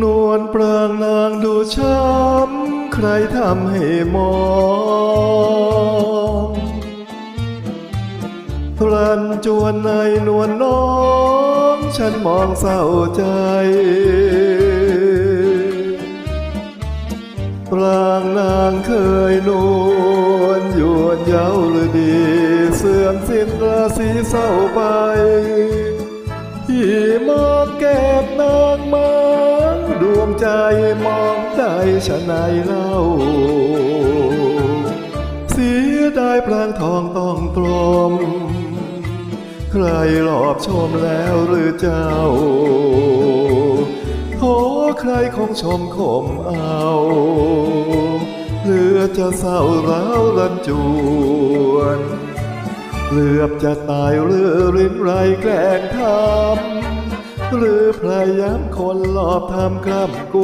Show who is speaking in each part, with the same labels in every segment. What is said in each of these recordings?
Speaker 1: นวลปรางนางดูช้ำ ใครทำให้มองรันจวนในนวลน้อง ฉันมองเศร้าใจปรางนางเคยนวลยวนเย้าหรือดี เสื่อมสิ้นราศีเศร้าไปที่มองแก็บนางมังดวง ใจมองได้ชะไหนเล่า เสียดายปรางทองต้องตรม ใครหลอบชมแล้วหรือเจ้าโขใครคงชมขมเอาเหลือจะเศร้าร้าวรันจวนเหลือบจะตายหรือรินไรแกล้งทำ หรือพยายามคนหลอบทำกล้ำก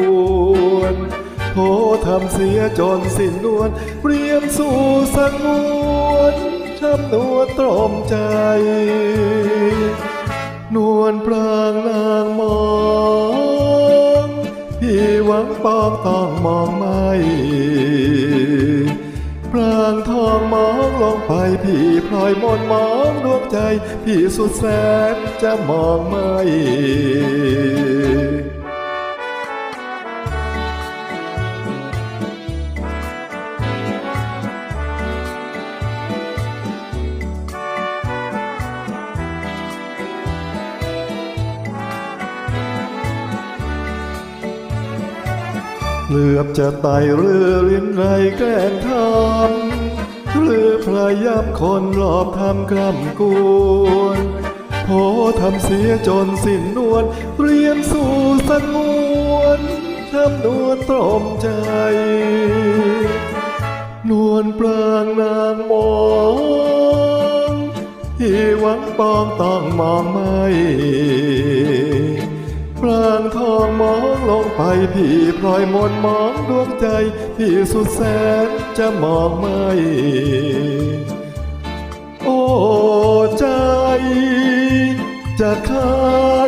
Speaker 1: วนโททำเสียจนสิ้นนวลเปรียมสู่สังวนช้ำนวลตรอมใจ นวลปรางนางมองพี่หวังปองต้องมองไม่ ไปพี่พลอยมนมองดวงใจ พี่สุดแสนจะมองไม่เหลือบจะไตเรือลิ้นไรแกล้งทำ หรือพยายามคนหลอบทำกล้ำกวนโพทำเสียจนสิ้นนวลเรียมสู่สงวนช้ำนวลตรอมใจ นวลปรางนางมองที่หวังปองต้องมองไม่ปราง ลงไปพี่พลอยมนมองดวงใจ พี่สุดแสนจะมองไม่ โอ้ใจจะขาด